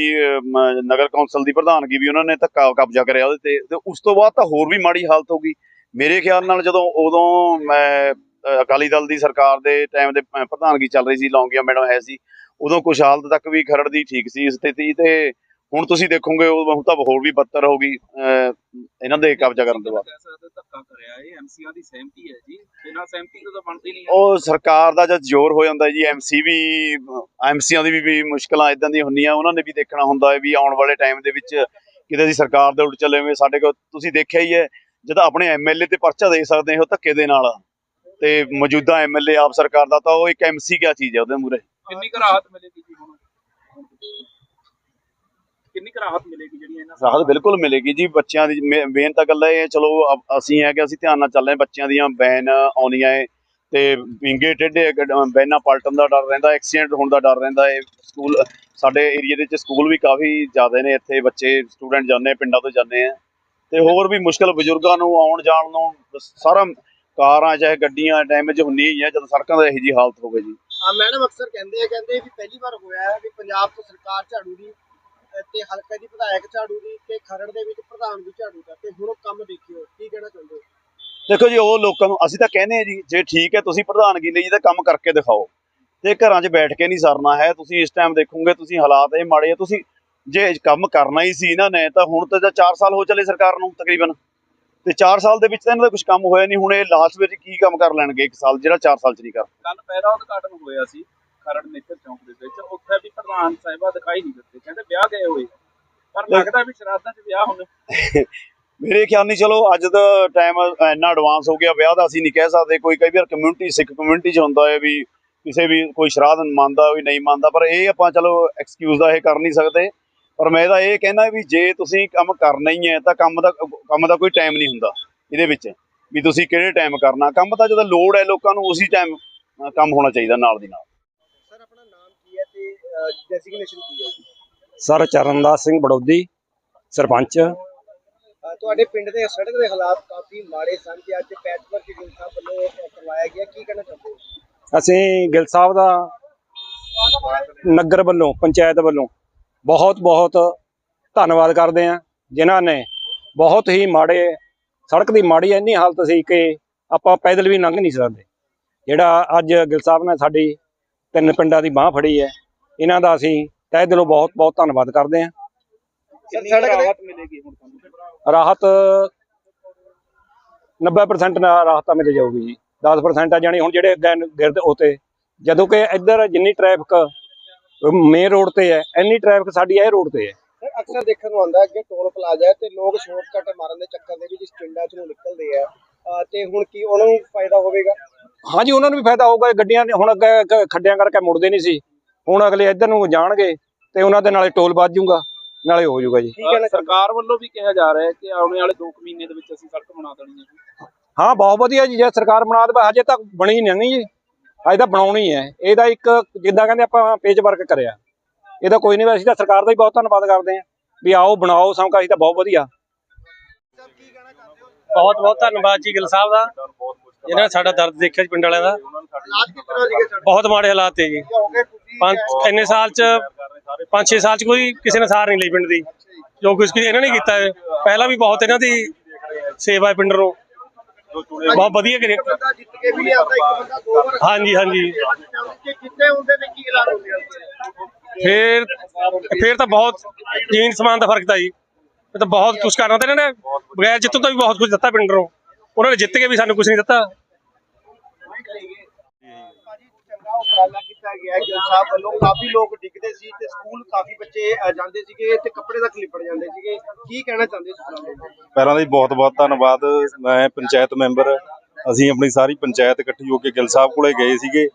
ਨਗਰ ਕੌਂਸਲ ਦੀ ਪ੍ਰਧਾਨਗੀ ਵੀ ਉਹਨਾਂ ਨੇ ਧੱਕਾ ਕਬਜ਼ਾ ਕਰਿਆ ਉਹਦੇ ਤੇ। ਉਸ ਤੋਂ ਬਾਅਦ ਤਾਂ ਹੋਰ ਵੀ ਮਾੜੀ ਹਾਲਤ ਹੋ ਗਈ। ਮੇਰੇ ਖਿਆਲ ਨਾਲ ਜਦੋਂ ਉਦੋਂ ਮੈਂ ਅਹ, ਅਕਾਲੀ ਦਲ ਦੀ ਸਰਕਾਰ ਦੇ ਟਾਈਮ ਦੇ ਪ੍ਰਧਾਨਗੀ ਚੱਲ ਰਹੀ ਸੀ ਲੌਂਗੀਆਂ ਮੈਡਮ ਹੈ ਸੀ ਉਦੋਂ ਕੁਛ ਹਾਲਤ ਤੱਕ ਵੀ ਖਰੜ ਦੀ ਠੀਕ ਸੀ ਸਥਿਤੀ ਤੇ ਹੁਣ ਤੁਸੀਂ ਦੇਖੋਗੇ ਉਹ ਹੁਣ ਤਾਂ ਹੋਰ ਵੀ ਬੱਤਰ ਹੋ ਗਈ ਇਹਨਾਂ ਦੇ ਕਬਜ਼ਾ ਕਰਨ ਤੋਂ ਬਾਅਦ। ਕਹਿ ਸਕਦੇ ਧੱਕਾ ਕਰਿਆ ਇਹ ਐਮਸੀਆਂ ਦੀ ਸਹਿਮਤੀ ਹੈ ਜੀ। ਬਿਨਾਂ ਸਹਿਮਤੀ ਤੋਂ ਤਾਂ ਬਣਦੀ ਨਹੀਂ ਉਹ ਸਰਕਾਰ ਦਾ ਜਦ ਜ਼ੋਰ ਹੋ ਜਾਂਦਾ ਜੀ ਐਮਸੀ ਵੀ ਐਮਸੀਆਂ ਦੀ ਵੀ, ਮੁਸ਼ਕਲਾਂ ਇਦਾਂ ਦੀਆਂ ਹੁੰਦੀਆਂ ਉਹਨਾਂ ਨੇ ਵੀ ਦੇਖਣਾ ਹੁੰਦਾ ਹੈ ਵੀ ਆਉਣ ਵਾਲੇ ਟਾਈਮ ਦੇ ਵਿੱਚ ਕਿਤੇ ਦੀ ਸਰਕਾਰ ਦੇ ਉਲਟ ਚੱਲੇਵੇਂ ਸਾਡੇ ਕੋਲ ਤੁਸੀਂ ਦੇਖਿਆ ਹੀ ਹੈ ਜਦ ਆਪਣੇ ਐਮਐਲਏ ਤੇ ਪਰਚਾ ਦੇ ਸਕਦੇ ਹੋ ਧੱਕੇ ਦੇ ਨਾਲ ਤੇ ਮੌਜੂਦਾ ਐਮਐਲਏ ਆਪ ਸਰਕਾਰ ਦਾ ਤਾਂ ਉਹ ਇੱਕ ਐਮਸੀ ਕਿਆ ਚੀਜ਼ ਹੈ ਉਹਦੇ ਮੂਰੇ ਕਿੰਨੀ ਕੁ ਰਾਹਤ ਮਿਲੇਗੀ ਜੀ ਹੁਣ? ਕਿੰਨੀ ਕੁ ਰਾਹਤ ਮਿਲੇਗੀ ਜਿਹੜੀ ਇਹਨਾਂ ਰਾਹਤ ਬਿਲਕੁਲ ਮਿਲੇਗੀ ਜੀ ਬੱਚਿਆਂ ਦੀ ਮੇਨ ਤਾਂ ਗੱਲ ਇਹ ਹੈ ਚਲੋ ਅ- ਅਸੀਂ ਹੈ ਕਿ ਅਸੀਂ ਧਿਆਨ ਨਾਲ ਚੱਲ ਰਹੇ ਹਾਂ, ਬੱਚਿਆਂ ਦੀਆਂ ਬੈਨ ਆਉਣੀਆਂ ਹੈ ਤੇ ਵਿੰਗੇ ਟੇਢੇ ਬੈਨਾਂ ਪਲਟਣ ਦਾ ਡਰ ਰਹਿੰਦਾ ਐਕਸੀਡੈਂਟ ਹੋਣ ਦਾ ਡਰ ਰਹਿੰਦਾ ਹੈ ਸਕੂਲ ਸਾਡੇ ਏਰੀਆ ਦੇ ਵਿੱਚ ਸਕੂਲ ਵੀ ਕਾਫੀ ਜ਼ਿਆਦਾ ਨੇ ਇੱਥੇ ਬੱਚੇ ਸਟੂਡੈਂਟ ਜਾਂਦੇ ਪਿੰਡਾਂ ਤੋਂ ਜਾਂਦੇ ਆ ਤੇ ਹੋਰ ਵੀ ਮੁਸ਼ਕਲ ਬਜ਼ੁਰਗਾਂ ਨੂੰ ਆਉਣ ਜਾਣ ਨੂੰ ਸਾਰਾ ਕਾਰਾਂ ਚਾਹੇ ਗੱਡੀਆਂ ਡੈਮੇਜ ਹੁੰਦੀਆਂ ਹੀ ਆ ਜਦੋਂ ਸੜਕਾਂ ਦਾ ਇਹੋ ਜੀ ਹਾਲਤ ਹੋਵੇ ਜੀ। ਮੈਡਮ ਅਕਸਰ ਕਹਿੰਦੇ ਆ ਕਹਿੰਦੇ ਵੀ ਪਹਿਲੀ ਵਾਰ ਹੋਇਆ ਹੈ ਵੀ ਪੰਜਾਬ ਤੋਂ ਸਰਕਾਰ ਝਾੜੂ ਦੀ ਤੇ ਹਲਕੇ ਦੀ ਵਿਧਾਇਕ ਝਾੜੂ ਦੀ ਤੇ ਖਰੜ ਦੇ ਵਿੱਚ ਪ੍ਰਧਾਨ ਵੀ ਝਾੜੂ ਦਾ ਤੇ ਹੁਣ ਉਹ ਕੰਮ ਦੇਖਿਓ ਕੀ ਕਹਿਣਾ ਚਾਹੁੰਦੇ ਹੋ? ਦੇਖੋ ਜੀ ਉਹ ਲੋਕਾਂ ਨੂੰ ਅਸੀਂ ਤਾਂ ਕਹਿੰਦੇ ਆ ਜੀ ਜੇ ਠੀਕ ਹੈ ਤੁਸੀਂ ਪ੍ਰਧਾਨਗੀ ਲਈ ਤਾਂ ਕੰਮ ਕਰਕੇ ਦਿਖਾਓ। ਤੇ ਘਰਾਂ 'ਚ ਬੈਠ ਕੇ ਨਹੀਂ ਸਰਨਾ ਹੈ ਤੁਸੀਂ ਇਸ ਟਾਈਮ ਦੇਖੋਗੇ ਤੁਸੀਂ ਹਾਲਾਤ ਇਹ ਮਾੜੇ ਆ ਤੁਸੀਂ ਜੇ ਕੰਮ ਕਰਨਾ ਹੀ ਸੀ ਇਹਨਾਂ ਨੇ ਤਾਂ ਹੁਣ ਤਾਂ 4 ਸਾਲ ਹੋ ਚੱਲੇ ਸਰਕਾਰ ਨੂੰ ਤਕਰੀਬਨ। ਤੇ 4 ਸਾਲ ਦੇ ਵਿੱਚ ਤਾਂ ਇਹਨਾਂ ਦਾ ਕੁਝ ਕੰਮ ਹੋਇਆ ਨਹੀਂ ਹੁਣ ਇਹ ਲਾਸਟ ਵਿੱਚ ਕੀ ਕੰਮ ਕਰ ਲੈਣਗੇ ਇੱਕ ਸਾਲ ਜਿਹੜਾ 4 ਸਾਲ 'ਚ ਨਹੀਂ ਕਰ ਕੱਲ ਪਹਿਲਾ ਉਦਘਾਟਨ ਹੋਇਆ ਸੀ। ਖਰੜ ਨੇਤਰ ਚੌਂਕ ਦੇ ਵਿੱਚ ਉੱਥੇ ਵੀ ਪ੍ਰਧਾਨ ਸਾਹਿਬਾ ਦਿਖਾਈ ਨਹੀਂ ਦਿੱਤੇ ਕਹਿੰਦੇ ਵਿਆਹ ਗਏ ਹੋਏ ਪਰ ਲੱਗਦਾ ਵੀ ਸ਼ਰਾਧਾਂ 'ਚ ਵਿਆਹ ਹੁਣ ਮੇਰੇ ਖਿਆਲ ਨਹੀਂ ਚਲੋ ਅੱਜ ਦਾ ਟਾਈਮ ਇੰਨਾ ਐਡਵਾਂਸ ਹੋ ਗਿਆ ਵਿਆਹ ਦਾ ਅਸੀਂ ਨਹੀਂ ਕਹਿ ਸਕਦੇ। ਕੋਈ ਕਈ ਵਾਰ ਕਮਿਊਨਿਟੀ ਸਿੱਖ ਕਮਿਊਨਿਟੀ 'ਚ ਹੁੰਦਾ ਹੈ ਵੀ ਕਿਸੇ ਵੀ ਕੋਈ ਸ਼ਰਾਧ ਮੰਨਦਾ ਵੀ ਨਹੀਂ ਮੰਨਦਾ ਪਰ ਇਹ ਆਪਾਂ ਚਲੋ ਐਕਸਕਿਊਜ਼ ਦਾ ਇਹ ਕਰ ਨਹੀਂ ਸਕਦੇ। ਪਰ ਮੈਂ ਇਹਦਾ ਇਹ ਕਹਿਣਾ ਵੀ ਜੇ ਤੁਸੀਂ ਕੰਮ ਕਰਨਾ ਹੀ ਹੈ ਤਾਂ ਕੰਮ ਦਾ ਕੰਮ ਦਾ ਕੋਈ ਟਾਈਮ ਨਹੀਂ ਹੁੰਦਾ ਇਹਦੇ ਵਿੱਚ ਵੀ ਤੁਸੀਂ ਕਿਹੜੇ ਟਾਈਮ ਕਰਨਾ। ਕੰਮ ਤਾਂ ਜਦੋਂ ਲੋੜ ਹੈ ਲੋਕਾਂ ਨੂੰ ਉਸੇ ਟਾਈਮ ਕੰਮ ਹੋਣਾ ਚਾਹੀਦਾ ਨਾਲ ਦੀ ਨਾਲ ਸਰ ਆਪਣਾ ਨਾਮ ਕੀ ਹੈ ਤੇ ਡੈਸਿਗਨੇਸ਼ਨ ਕੀ ਹੈ ਜੀ? ਸਰ ਚਰਨਦਾਸ ਸਿੰਘ ਬੜੌਦੀ ਸਰਪੰਚ। ਤੁਹਾਡੇ ਪਿੰਡ ਦੇ ਸੜਕ ਦੇ ਹਾਲਾਤ ਕਾਫੀ ਮਾੜੇ ਸਨ ਤੇ ਅੱਜ ਪੈਚਵਰਕ ਗਿਲ ਸਾਹਿਬ ਵੱਲੋਂ ਕਰਵਾਇਆ ਗਿਆ। ਕੀ ਕਹਿਣਾ ਚਾਹੁੰਦੇ ਹੋ? ਅਸੀਂ ਗਿੱਲ ਸਾਹਿਬ ਦਾ ਨਗਰ ਵੱਲੋਂ ਪੰਚਾਇਤ ਵੱਲੋਂ ਬਹੁਤ ਬਹੁਤ ਧੰਨਵਾਦ ਕਰਦੇ ਹਾਂ ਜਿਨ੍ਹਾਂ ਨੇ ਬਹੁਤ ਹੀ ਮਾੜੇ ਸੜਕ ਦੀ ਮਾੜੀ ਇੰਨੀ ਹਾਲਤ ਸੀ ਕਿ ਆਪਾਂ ਪੈਦਲ ਵੀ ਲੰਘ ਨਹੀਂ ਸਕਦੇ। ਜਿਹੜਾ ਅੱਜ ਗਿੱਲ ਸਾਹਿਬ ਨੇ ਸਾਡੀ ਤਿੰਨ ਪਿੰਡਾਂ ਦੀ ਬਾਹ ਫੜੀ ਹੈ ਇਹਨਾਂ ਦਾ ਅਸੀਂ ਤਹਿ ਦਿਲੋਂ ਬਹੁਤ ਬਹੁਤ ਧੰਨਵਾਦ ਕਰਦੇ ਹਾਂ। ਕਿੰਨੀ ਸੜਕ ਦੇ- ਰਾਹਤ ਮਿਲੇਗੀ ਹੁਣ ਤੁਹਾਨੂੰ? ਰਾਹਤ 90% ਨਾਲ ਰਾਹਤ ਤਾਂ ਮਿਲ ਜਾਊਗੀ ਜੀ। 10% ਆ ਜਾਣੀ ਹੁਣ ਜਿਹੜੇ ਅੱਗੇ ਗਿਰਦ ਉਤੇ ਜਦੋਂ ਕਿ ਇੱਧਰ ਜਿੰਨੀ ਟ੍ਰੈਫਿਕ ਮੇਨ ਰੋਡ ਤੇ ਹੈ ਇੰਨੀ ਟ੍ਰੈਫਿਕ ਸਾਡੀ ਇਹ ਰੋਡ ਤੇ ਹੈ। ਸਰ ਅਕਸਰ ਦੇਖਣ ਨੂੰ ਆਉਂਦਾ ਕਿ ਟੋਲ ਪਲਾਜ਼ਾ ਹੈ ਤੇ ਲੋਕ ਸ਼ਾਰਟਕਟ ਮਾਰਨ ਦੇ ਚੱਕਰ ਦੇ ਵਿੱਚ ਇਸ ਪਿੰਡਾਂ ਚ ਨਿਕਲਦੇ ਆ। ਤੇ ਹੁਣ ਕੀ ਉਹਨਾਂ ਨੂੰ ਫਾਇਦਾ ਹੋਵੇਗਾ? ਹਾਂਜੀ ਉਹਨਾਂ ਨੂੰ ਵੀ ਫਾਇਦਾ ਹੋਊਗਾ। ਗੱਡੀਆਂ ਨੇ ਹੁਣ ਅੱਗੇ ਖੱਡਿਆਂ ਕਰਕੇ ਮੁੜਦੇ ਨਹੀਂ ਸੀ। ਹੁਣ ਅਗਲੇ ਇੱਧਰ ਨੂੰ ਜਾਣਗੇ ਤੇ ਉਹਨਾਂ ਦੇ ਨਾਲੇ ਟੋਲ ਵੱਜ ਜਾਊਗਾ ਨਾਲੇ ਹੋ ਜਾਊਗਾ ਜੀ। ਕੀ ਕਹਿਣਾ ਚਾਹੁੰਦੇ? ਸਰਕਾਰ ਵੱਲੋਂ ਵੀ ਕਿਹਾ ਜਾ ਰਿਹਾ ਹੈ ਕਿ ਆਉਣ ਵਾਲੇ 2 ਮਹੀਨੇ ਦੇ ਵਿੱਚ ਅਸੀਂ ਸੜਕ ਬਣਾ ਦੇਣੀ ਹੈ ਹਾਂ ਬਹੁਤ ਵਧੀਆ ਜੀ ਜੇ ਸਰਕਾਰ ਬਣਾ ਦੇਵੇ ਹਜੇ ਤੱਕ ਬਣੀ ਨਹੀਂ ਜੀ। ਹਜੇ ਤਾਂ ਬਣਾਉਣੀ ਹੈ। ਇਹਦਾ ਇੱਕ ਜਿੱਦਾਂ ਕਹਿੰਦੇ ਆਪਾਂ ਪੇਜ ਵਰਕ ਕਰਿਆ। ਇਹਦਾ ਕੋਈ ਨਹੀਂ ਅਸੀਂ ਤਾਂ ਸਰਕਾਰ ਦਾ ਹੀ ਬਹੁਤ ਧੰਨਵਾਦ ਕਰਦੇ ਹਾਂ। ਵੀ ਆਓ ਬਣਾਓ ਸੌਂਕਾ ਅਸੀਂ ਤਾਂ ਬਹੁਤ ਵਧੀਆ। ਬਹੁਤ ਬਹੁਤ ਧੰਨਵਾਦ ਜੀ ਗਿੱਲ ਸਾਹਿਬ ਦਾ। ਇਹਨਾਂ ਨੇ ਸਾਡਾ ਦਰਦ ਦੇਖਿਆ ਜੀ ਪਿੰਡ ਵਾਲਿਆਂ ਦਾ। ਬਹੁਤ ਮਾੜੇ ਹਾਲਾਤ ਤੇ ਜੀ। ਪੰਜ, ਇੰਨੇ ਸਾਲ ਚ, ਪੰਜ, ਛੇ ਸਾਲ ਚ ਕੋਈ ਕਿਸੇ ਨੇ ਸਾਰ ਨਹੀਂ ਲਈ ਪਿੰਡ ਦੀ। ਜੋ ਕੁਝ ਇਹਨਾਂ ਨੇ ਕੀਤਾ ਹੈ। ਪਹਿਲਾਂ ਵੀ ਬਹੁਤ ਇਹਨਾਂ ਦੀ ਸੇਵਾ ਹੈ ਪਿੰਡ ਨੂੰ। ਬਹੁਤ ਵਧੀਆ ਕਰੀ ਹਾਂਜੀ ਹਾਂਜੀ। ਫੇਰ ਫੇਰ ਤਾਂ ਬਹੁਤ ਜੀਨ ਸਮਾਨ ਦਾ ਫ਼ਰਕ ਤਾਂ ਜੀ। ਇਹ ਤਾਂ ਬਹੁਤ ਕੁਝ ਕਰਨਾ ਤੇ ਇਹਨਾਂ ਨੇ। ਬਗੈਰ ਜਿੱਤੋਂ ਤੋਂ ਵੀ ਬਹੁਤ ਕੁਝ ਦਿੱਤਾ ਪਿੰਡ ਨੂੰ। ਉਹਨਾਂ ਨੇ ਜਿੱਤ ਕੇ ਵੀ ਸਾਨੂੰ ਕੁਝ ਨਹੀਂ ਦਿੱਤਾ। ਉਪਰਾਲਾ ਕੀਤਾ ਗਿਆ ਹੈ ਸਾਹਿਬ ਵੱਲੋਂ ਕਾਫੀ ਲੋਕ ਡਿੱਗਦੇ ਸੀ ਤੇ ਸਕੂਲ ਕਾਫੀ ਬੱਚੇ ਜਾਂਦੇ ਸੀਗੇ ਤੇ ਕੱਪੜੇ ਤੱਕ ਲਿਪੜ ਜਾਂਦੇ ਸੀਗੇ ਕੀ ਕਹਿਣਾ ਚਾਹੁੰਦੇ ਇਸ ਪਹਿਲਾਂ ਦੀ ਬਹੁਤ ਬਹੁਤ ਧੰਨਵਾਦ। ਮੈਂ ਪੰਚਾਇਤ ਮੈਂਬਰ, ਅਸੀਂ ਆਪਣੀ ਸਾਰੀ ਪੰਚਾਇਤ ਇਕੱਠੀ ਹੋ ਕੇ ਗਿੱਲ ਸਾਹਿਬ ਕੋਲੇ ਗਏ ਸੀਗੇ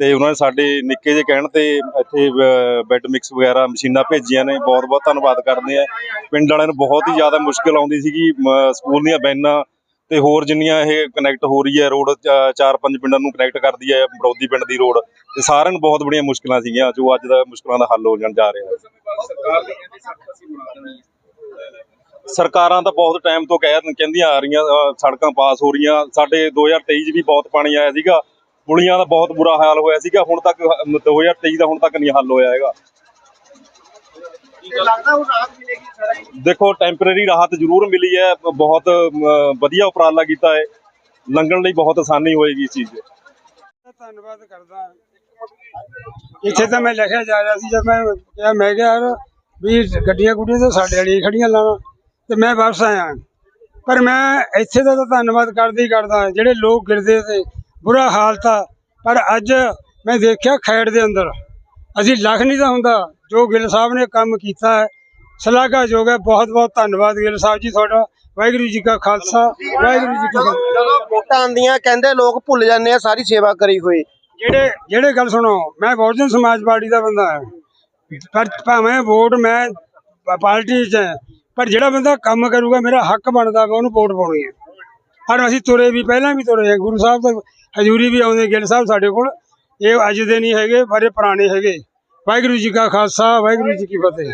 ਤੇ ਉਹਨਾਂ ਨੇ ਸਾਡੇ ਨਿੱਕੇ ਜੇ ਕਹਿਣ ਤੇ ਇੱਥੇ ਬੈੱਡ ਮਿਕਸ ਵਗੈਰਾ ਮਸ਼ੀਨਾਂ ਭੇਜੀਆਂ ਨੇ। ਬਹੁਤ ਬਹੁਤ ਧੰਨਵਾਦ ਕਰਦੇ ਆ। ਪਿੰਡ ਵਾਲਿਆਂ ਨੂੰ ਬਹੁਤ ਹੀ ਜ਼ਿਆਦਾ ਮੁਸ਼ਕਲ ਆਉਂਦੀ ਸੀਗੀ ਸਕੂਲ ਦੀਆਂ ਵੈਨਾਂ ਤੇ ਹੋਰ ਜਿੰਨੀਆਂ ਇਹ ਕਨੈਕਟ ਹੋ ਰਹੀ ਹੈ, ਰੋਡ ਚਾਰ ਪੰਜ ਪਿੰਡਾਂ ਨੂੰ ਕਨੈਕਟ ਕਰਦੀ ਹੈ ਬਰੌਦੀ ਪਿੰਡ ਦੀ ਰੋਡ, ਤੇ ਸਾਰਿਆਂ ਨੂੰ ਬਹੁਤ ਬੜੀਆਂ ਮੁਸ਼ਕਲਾਂ ਸੀਗੀਆਂ, ਜੋ ਅੱਜ ਦਾ ਮੁਸ਼ਕਲਾਂ ਦਾ ਹੱਲ ਹੋ ਜਾਣ ਜਾ ਰਿਹਾ ਸਰਕਾਰਾਂ ਤਾਂ ਬਹੁਤ ਟਾਈਮ ਤੋਂ ਕਹਿ ਕਹਿੰਦੀਆਂ ਆ ਰਹੀਆਂ ਸੜਕਾਂ ਪਾਸ ਹੋ ਰਹੀਆਂ, ਸਾਡੇ 2023 'ਚ ਵੀ ਬਹੁਤ ਪਾਣੀ ਆਇਆ ਸੀਗਾ ਪੁਲੀਆਂ ਦਾ ਬਹੁਤ ਬੁਰਾ ਹਾਲ ਹੋਇਆ ਸੀਗਾ, ਹੁਣ ਤੱਕ ਹ- 2023 ਦਾ ਹੁਣ ਤੱਕ ਨਹੀਂ ਹੱਲ ਹੋਇਆ ਹੈਗਾ। ਲੱਗਦਾ ਹੁਣ ਰਾਹਤ ਮਿਲੇਗੀ ਸੜਕ ਨੂੰ? ਦੇਖੋ ਟੈਂਪਰੇਰੀ ਰਾਹਤ ਜ਼ਰੂਰ ਮਿਲੀ ਹੈ ਬਹੁਤ ਵਧੀਆ ਉਪਰਾਲਾ ਕੀਤਾ ਹੈ। ਲੰਘਣ ਲਈ ਬਹੁਤ ਆਸਾਨੀ ਹੋਏਗੀ ਇਸ ਚੀਜ਼ 'ਚ ਧੰਨਵਾਦ ਕਰਦਾ। ਇੱਥੇ ਤਾਂ ਮੈਂ ਲਿਖਿਆ ਜਾ ਰਿਹਾ ਸੀ ਜਦ ਮੈਂ ਕਿਹਾ ਮੈਂ ਕਿਹਾ ਯਾਰ ਵੀ ਗੱਡੀਆਂ ਗੁੱਡੀਆਂ ਤਾਂ ਸਾਡੇ ਵਾਲੀ ਖੜੀਆਂ ਲਾਣਾ ਤੇ ਮੈਂ ਵਾਪਸ ਆਇਆ। ਪਰ ਮੈਂ ਇੱਥੇ ਦਾ ਤਾਂ ਧੰਨਵਾਦ ਕਰਦਾ ਹੀ ਕਰਦਾ ਜਿਹੜੇ ਲੋਕ ਗਿਰਦੇ ਤੇ ਬੁਰਾ ਹਾਲ ਤਾਂ ਪਰ ਅੱਜ ਮੈਂ ਦੇਖਿਆ ਖੈੜ ਦੇ ਅੰਦਰ। ਅਸੀਂ ਲੱਖ ਨਹੀਂ ਤਾਂ ਹੁੰਦਾ ਜੋ ਗਿੱਲ ਸਾਹਿਬ ਨੇ ਕੰਮ ਕੀਤਾ ਹੈ ਸ਼ਲਾਘਾਯੋਗ ਹੈ ਬਹੁਤ ਬਹੁਤ ਧੰਨਵਾਦ ਗਿੱਲ ਸਾਹਿਬ ਜੀ ਤੁਹਾਡਾ ਵਾਹਿਗੁਰੂ ਜੀ ਕਾ ਖਾਲਸਾ ਵਾਹਿਗੁਰੂ ਜੀ ਕੀ ਜਦੋਂ ਫਤਿਹ। ਜਦੋਂ ਵੋਟਾਂ ਆਉਂਦੀਆਂ ਕਹਿੰਦੇ ਲੋਕ ਭੁੱਲ ਜਾਂਦੇ ਆ ਸਾਰੀ ਸੇਵਾ ਕਰੀ ਹੋਈ। ਜਿਹੜੇ ਜਿਹੜੇ ਗੱਲ ਸੁਣੋ ਮੈਂ ਬਹੁਜਨ ਸਮਾਜ ਪਾਰਟੀ ਦਾ ਬੰਦਾ ਹਾਂ। ਪਰ ਭਾਵੇਂ ਵੋਟ ਮੈਂ ਪਾਰਟੀ 'ਚ ਪਰ ਜਿਹੜਾ ਬੰਦਾ ਕੰਮ ਕਰੂਗਾ ਮੇਰਾ ਹੱਕ ਬਣਦਾ ਵਾ ਉਹਨੂੰ ਵੋਟ ਪਾਉਣੀ ਹੈ। ਪਰ ਅਸੀਂ ਤੁਰੇ ਵੀ ਪਹਿਲਾਂ ਵੀ ਤੁਰੇ ਗੁਰੂ ਸਾਹਿਬ ਤੋਂ ਹਜ਼ੂਰੀ ਵੀ ਆਉਂਦੇ ਗਿੱਲ ਸਾਹਿਬ ਸਾਡੇ ਕੋਲ ਇਹ ਅੱਜ ਦੇ ਨਹੀਂ ਹੈਗੇ ਪਰ ਇਹ ਪੁਰਾਣੇ ਹੈਗੇ। ਵਾਹਿਗੁਰੂ ਜੀ ਕਾ ਖਾਲਸਾ ਵਾਹਿਗੁਰੂ ਜੀ ਕੀ ਫਤਿਹ।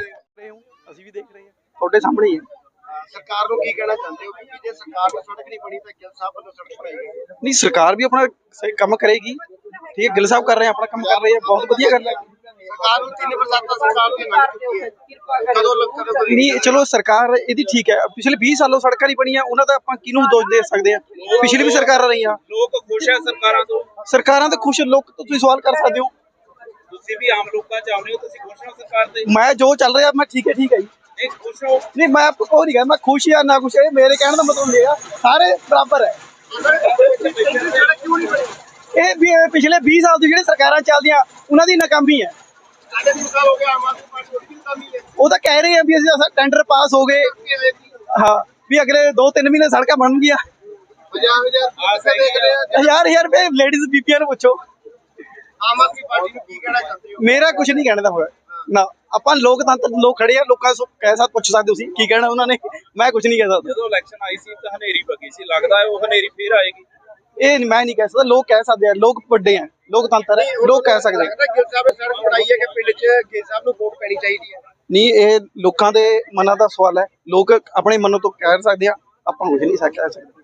ਅਸੀਂ ਵੀ ਦੇਖ ਰਹੇ ਹਾਂ। ਤੁਹਾਡੇ ਸਾਹਮਣੇ ਹੀ ਹੈ। ਸਰਕਾਰ ਨੂੰ ਕੀ ਕਹਿਣਾ ਚਾਹੁੰਦੇ ਹੋ? ਕਿਉਂਕਿ ਜੇ ਸਰਕਾਰ ਨੂੰ ਸੜਕ ਨਹੀਂ ਬਣੀ ਤਾਂ ਗਿੱਲ ਸਾਹਿਬ ਵੱਲੋਂ ਸੜਕ ਬਣਾਈ ਗਈ ਨਹੀਂ ਸਰਕਾਰ ਵੀ ਆਪਣਾ ਸਹੀ ਕੰਮ ਕਰੇਗੀ। ਠੀਕ ਹੈ ਗਿੱਲ ਸਾਹਿਬ ਕਰ ਰਹੇ ਆ ਆਪਣਾ ਕੰਮ ਕਰ ਰਹੇ ਆ ਬਹੁਤ ਵਧੀਆ ਕਰ ਰਹੇ ਆ ਸਰਕਾਰ ਨੂੰ ਸਰਕਾਰ ਦੀ ਹੈ ਕਦੋਂ ਨਹੀਂ ਚਲੋ ਸਰਕਾਰ ਇਹਦੀ ਠੀਕ ਹੈ। ਪਿਛਲੇ 20 ਸਾਲੋਂ ਸੜਕਾਂ ਨਹੀਂ ਬਣੀਆਂ ਉਹਨਾਂ ਦਾ ਆਪਾਂ ਕਿਹਨੂੰ ਦੋਸ਼ ਦੇ ਸਕਦੇ ਆ ਪਿਛਲੀ ਵੀ ਸਰਕਾਰਾਂ ਰਹੀਆਂ। ਲੋਕ ਖੁਸ਼ ਹੈ ਸਰਕਾਰਾਂ ਤੋਂ? ਸਰਕਾਰਾਂ ਤੇ ਖੁਸ਼ ਲੋਕ ਤੁਸੀਂ ਸਵਾਲ ਕਰ ਸਕਦੇ ਹੋ। ਤੁਸੀਂ ਵੀ ਆਮ ਲੋਕਾਂ ਚ ਆਉਂਦੇ ਹੋ ਤੁਸੀਂ ਖੁਸ਼ ਹੋ ਸਰਕਾਰ ਤੇ? ਮੈਂ ਜੋ ਚੱਲ ਰਿਹਾ ਮੈਂ ਠੀਕ ਹੈ ਠੀਕ ਹੈ ਜੀ। ਇਹ ਖੁਸ਼ ਹੋ? ਨਹੀਂ ਮੈਂ ਕੋਈ ਨਹੀਂ ਕਹਿੰਦਾ ਮੈਂ ਖੁਸ਼ ਜਾਂ ਨਾ ਖੁਸ਼ ਇਹ ਮੇਰੇ ਕਹਿਣ ਦਾ ਮਤਲਬ ਇਹ ਆ ਸਾਰੇ ਬਰਾਬਰ ਹੈ। ਨਹੀਂ ਇਹ ਪਿਛਲੇ 20 ਸਾਲ ਤੋਂ ਜਿਹੜੇ ਸਰਕਾਰਾਂ ਚੱਲਦੀਆਂ ਉਹਨਾਂ ਦੀ ਨਾਕਾਮੀ ਹੈ। ਉਹ ਤਾਂ ਕਹਿ ਰਹੇ ਆ ਵੀ ਅਸੀਂ ਅਸਾਂ ਟੈਂਡਰ ਪਾਸ ਹੋ ਗਏ। ਹਾਂ ਵੀ ਅਗਲੇ 2-3 ਮਹੀਨੇ ਸੜਕਾਂ ਬਣ ਗਈਆਂ। ਪੰਜਾਬ ਵਿੱਚ ਕਿਸੇ ਦੇਖ ਰਹੇ ਆ ਹਜ਼ਾਰ ਹਜ਼ਾਰ ਰੁਪਏ ਲੇਡੀਜ਼ ਬੀਪੀਆਂ ਨੂੰ ਪੁੱਛੋ। ਆਮ ਆਦਮੀ ਪਾਰਟੀ ਨੂੰ ਕੀ ਕਹਿਣਾ ਚਾਹੁੰਦੇ ਹੋ? ਮੇਰਾ ਕੁਝ ਨਹੀਂ ਕਹਿਣ ਦਾ ਹੋਇਆ ਨਾ ਆਪਾਂ ਲੋਕਤੰਤਰ ਲੋਕ ਖੜੇ ਆ ਲੋਕਾਂ ਤੋਂ ਕਹਿ ਸਕਦੇ ਪੁੱਛ ਸਕਦੇ ਤੁਸੀਂ ਕੀ ਕਹਿਣਾ ਉਹਨਾਂ ਨੇ? ਮੈਂ ਕੁਝ ਨਹੀਂ ਕਹਿ ਸਕਦਾ। ਜਦੋਂ ਇਲੈਕਸ਼ਨ ਆਈ ਸੀ ਤਾਂ ਹਨੇਰੀ ਵਗੀ ਸੀ ਲੱਗਦਾ ਉਹ ਹਨੇਰੀ ਫੇਰ ਆਏਗੀ। ਇਹ ਮੈਂ ਨਹੀਂ ਕਹਿ ਸਕਦਾ ਲੋਕ ਕਹਿ ਸਕਦੇ ਆ ਲੋਕ ਵੱਡੇ ਆ ਲੋਕਤੰਤਰ ਹੈ ਲੋਕ ਕਹਿ ਸਕਦੇ ਆ। ਗਿੱਲ ਸਾਹਿਬ ਨੇ ਸੜਕ ਬਣਾਈ ਹੈ ਕਿ ਪਿੰਡ 'ਚ ਗਿੱਲ ਸਾਹਿਬ ਨੂੰ ਵੋਟ ਪੈਣੀ ਚਾਹੀਦੀ ਹੈ? ਨਹੀਂ ਇਹ ਲੋਕਾਂ ਦੇ ਮਨਾਂ ਦਾ ਸਵਾਲ ਹੈ ਲੋਕ ਆਪਣੇ ਮਨੋਂ ਤੋਂ ਕਹਿ ਸਕਦੇ ਆ ਆਪਾਂ ਕੁਝ ਨਹੀਂ ਕਹਿ ਸਕਦੇ।